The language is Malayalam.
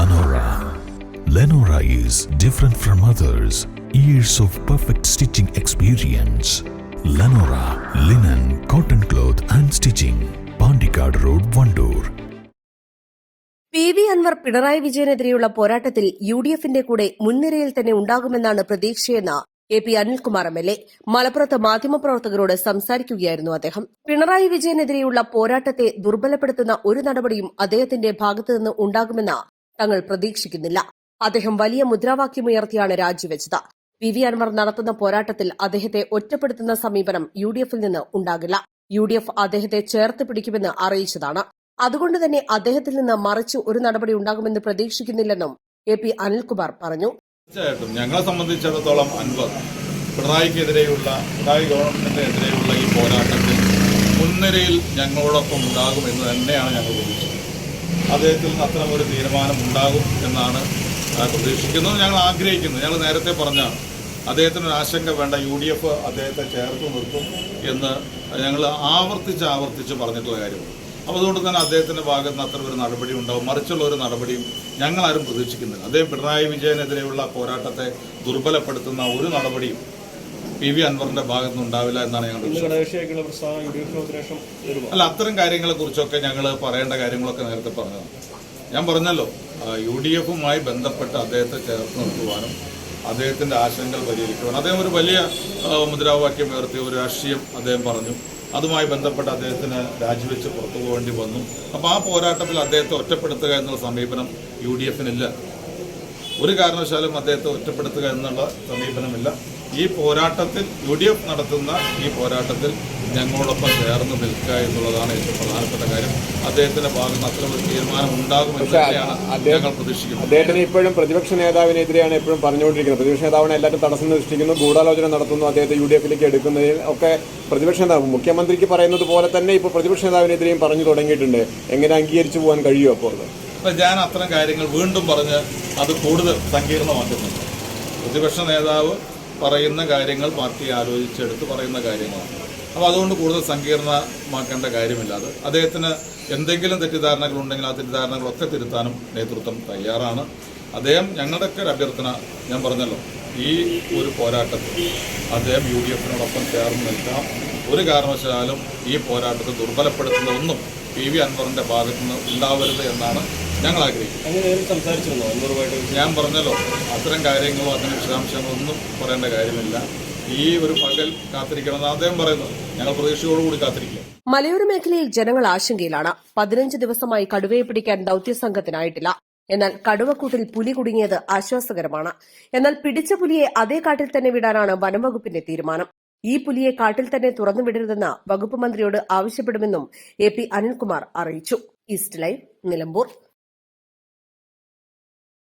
Lenora. Lenora is different from others. Years of perfect stitching experience. Lenora linen, cotton cloth and stitching. Pandikad Road, Vandoor. P V Anwar Pinarayi വിജയനെതിരെയുള്ള പോരാട്ടത്തിൽ യു ഡി എഫിന്റെ കൂടെ മുൻനിരയിൽ തന്നെ ഉണ്ടാകുമെന്നാണ് പ്രതീക്ഷയെന്ന് A P Anilkumar M L A മലപ്പുറത്ത് മാധ്യമപ്രവർത്തകരോട് സംസാരിക്കുകയായിരുന്നു അദ്ദേഹം പിണറായി വിജയനെതിരെയുള്ള പോരാട്ടത്തെ ദുർബലപ്പെടുത്തുന്ന ഒരു നടപടിയും അദ്ദേഹത്തിന്റെ ഭാഗത്തുനിന്ന് ഉണ്ടാകുമെന്ന് തങ്ങൾ പ്രതീക്ഷിക്കുന്നില്ല. അദ്ദേഹം വലിയ മുദ്രാവാക്യമുയർത്തിയാണ് രാജിവെച്ചത്. പി. വി. അൻവർ നടത്തുന്ന പോരാട്ടത്തിൽ അദ്ദേഹത്തെ ഒറ്റപ്പെടുത്തുന്ന സമീപനം യു ഡി എഫിൽ നിന്ന് ഉണ്ടാകില്ല. യു ഡി എഫ് അദ്ദേഹത്തെ ചേർത്ത് പിടിക്കുമെന്ന് അറിയിച്ചതാണ്. അതുകൊണ്ട് തന്നെ അദ്ദേഹത്തിൽ നിന്ന് മറിച്ച് ഒരു നടപടി ഉണ്ടാകുമെന്ന് പ്രതീക്ഷിക്കുന്നില്ലെന്നും എ പി അനിൽകുമാർ പറഞ്ഞു. തീർച്ചയായിട്ടും ഞങ്ങളെ സംബന്ധിച്ചിടത്തോളം അൻവർ പിണറായിക്കെതിരെയുള്ള പിണറായി ഗവൺമെന്റിനെതിരെയുള്ള ഈ പോരാട്ടത്തിൽ മുൻനിരയിൽ ഞങ്ങളോടൊപ്പം ഉണ്ടാകും എന്ന് തന്നെയാണ് ഞങ്ങൾ പ്രതീക്ഷിക്കുന്നത്. അദ്ദേഹത്തിൽ നിന്ന് അത്തരം ഒരു തീരുമാനം ഉണ്ടാകും എന്നാണ് പ്രതീക്ഷിക്കുന്നത്. ഞങ്ങൾ ആഗ്രഹിക്കുന്നത് ഞങ്ങൾ നേരത്തെ പറഞ്ഞാണ് അദ്ദേഹത്തിന് ഒരു ആശങ്ക വേണ്ട. യു ഡി എഫ് അദ്ദേഹത്തെ ചേർത്ത് നിർത്തും എന്ന് ഞങ്ങൾ ആവർത്തിച്ച് ആവർത്തിച്ച് പറഞ്ഞിട്ടുള്ള കാര്യമാണ് അപ്പോൾ അതുകൊണ്ട് തന്നെ അദ്ദേഹത്തിന്റെ ഭാഗത്ത് നിന്ന് അത്ര ഒരു നടപടി ഉണ്ടാവും. മറിച്ചുള്ള ഒരു നടപടിയും ഞങ്ങളാരും പ്രതീക്ഷിക്കുന്നില്ല. അദ്ദേഹം പിണറായി വിജയനെതിരെയുള്ള പോരാട്ടത്തെ ദുർബലപ്പെടുത്തുന്ന ഒരു നടപടിയും പി വി അൻവറിന്റെ ഭാഗത്തുനിന്ന് ഉണ്ടാവില്ല എന്നാണ് ഞങ്ങളുടെ അല്ല അത്തരം കാര്യങ്ങളെ കുറിച്ചൊക്കെ ഞങ്ങൾ പറയേണ്ട കാര്യങ്ങളൊക്കെ നേരത്തെ പറഞ്ഞതാണ്. ഞാൻ പറഞ്ഞല്ലോ യു ഡി എഫുമായി ബന്ധപ്പെട്ട് അദ്ദേഹത്തെ ചേർത്ത് നിർത്തുവാനും അദ്ദേഹത്തിന്റെ ആശങ്കകൾ പരിഹരിക്കുവാനും. അദ്ദേഹം ഒരു വലിയ മുദ്രാവാക്യം ഉയർത്തി ഒരു രാഷ്ട്രീയം അദ്ദേഹം പറഞ്ഞു. അതുമായി ബന്ധപ്പെട്ട് അദ്ദേഹത്തിന് രാജിവെച്ച് പുറത്തു പോകേണ്ടി വന്നു. അപ്പോൾ ആ പോരാട്ടത്തിൽ അദ്ദേഹത്തെ ഒറ്റപ്പെടുത്തുക എന്നുള്ള സമീപനം യു ഡി എഫിനില്ല. ഒരു കാരണവശാലും അദ്ദേഹത്തെ ഒറ്റപ്പെടുത്തുക എന്നുള്ള സമീപനമില്ല. ഈ പോരാട്ടത്തിൽ യു ഡി എഫ് നടത്തുന്ന ഈ പോരാട്ടത്തിൽ ഞങ്ങളോടൊപ്പം ചേർന്ന് നിൽക്കുക എന്നുള്ളതാണ് ഏറ്റവും പ്രധാനപ്പെട്ട കാര്യം. അദ്ദേഹത്തിന്റെ ഭാഗത്ത് അത്തരമൊരു തീരുമാനം ഉണ്ടാകുമെന്ന് ഞങ്ങൾ പ്രതീക്ഷിക്കുന്നത്. അദ്ദേഹത്തിന് ഇപ്പോഴും പ്രതിപക്ഷ നേതാവിനെതിരെയാണ് എപ്പോഴും പറഞ്ഞുകൊണ്ടിരിക്കുന്നത്. പ്രതിപക്ഷ നേതാവിനെ എല്ലാവരും തടസ്സം സൃഷ്ടിക്കുന്നു ഗൂഢാലോചന നടത്തുന്നു അദ്ദേഹത്തെ യു ഡി എഫിലേക്ക് എടുക്കുന്നതിൽ ഒക്കെ പ്രതിപക്ഷ നേതാവ്. മുഖ്യമന്ത്രിക്ക് പറയുന്നത് പോലെ തന്നെ ഇപ്പോൾ പ്രതിപക്ഷ നേതാവിനെതിരെയും പറഞ്ഞു തുടങ്ങിയിട്ടുണ്ട്. എങ്ങനെ അംഗീകരിച്ചു പോകാൻ കഴിയുമോ അപ്പോൾ? അപ്പൊ ഞാൻ അത്തരം കാര്യങ്ങൾ വീണ്ടും പറഞ്ഞ് അത് കൂടുതൽ സങ്കീർണമാക്കുന്നുണ്ട്. പ്രതിപക്ഷ നേതാവ് പറയുന്ന കാര്യങ്ങൾ പാർട്ടി ആലോചിച്ചെടുത്ത് പറയുന്ന കാര്യങ്ങളാണ് അപ്പോൾ അതുകൊണ്ട് കൂടുതൽ സങ്കീർണമാക്കേണ്ട കാര്യമില്ല. അത് അദ്ദേഹത്തിന് എന്തെങ്കിലും തെറ്റിദ്ധാരണകൾ ഉണ്ടെങ്കിൽ ആ തെറ്റിദ്ധാരണകളൊക്കെ തിരുത്താനും നേതൃത്വം തയ്യാറാണ്. അദ്ദേഹം ഞങ്ങളുടെയൊക്കെ ഒരു അഭ്യർത്ഥന ഞാൻ പറഞ്ഞല്ലോ. ഈ ഒരു പോരാട്ടത്തിൽ അദ്ദേഹം യു ഡി എഫിനോടൊപ്പം ചേർന്ന് നിൽക്കാം ഒരു കാരണവശാലും ഈ പോരാട്ടത്തെ ദുർബലപ്പെടുത്തുന്ന ഒന്നും പി വി അൻവറിന്റെ ഭാഗത്തുനിന്ന് ഉണ്ടാവരുത് എന്നാണ് ഞങ്ങൾ ആഗ്രഹിക്കും ഞാൻ പറഞ്ഞല്ലോ അത്തരം കാര്യങ്ങളോ അതിന് വിശദാംശങ്ങളോ ഒന്നും പറയേണ്ട കാര്യമില്ല. ഈ ഒരു പകൽ കാത്തിരിക്കണം അദ്ദേഹം പറയുന്നു ഞങ്ങൾ പ്രതീക്ഷയോടുകൂടി കാത്തിരിക്കുക മലയോര മേഖലയിൽ ജനങ്ങൾ ആശങ്കയിലാണ്. പതിനഞ്ച് ദിവസമായി കടുവയെ പിടിക്കാൻ ദൌത്യ സംഘത്തിനായിട്ടില്ല. എന്നാൽ കടുവക്കൂട്ടിൽ പുലി കുടുങ്ങിയത് ആശ്വാസകരമാണ്. എന്നാൽ പിടിച്ച പുലിയെ അതേ കാട്ടിൽ തന്നെ വിടാനാണ് വനംവകുപ്പിന്റെ തീരുമാനം. ഈ പുലിയെ കാട്ടിൽ തന്നെ തുറന്നുവിടരുതെന്ന് വകുപ്പ് മന്ത്രിയോട് ആവശ്യപ്പെടുമെന്നും എ പി അനിൽകുമാർ അറിയിച്ചു. East live Nilambur.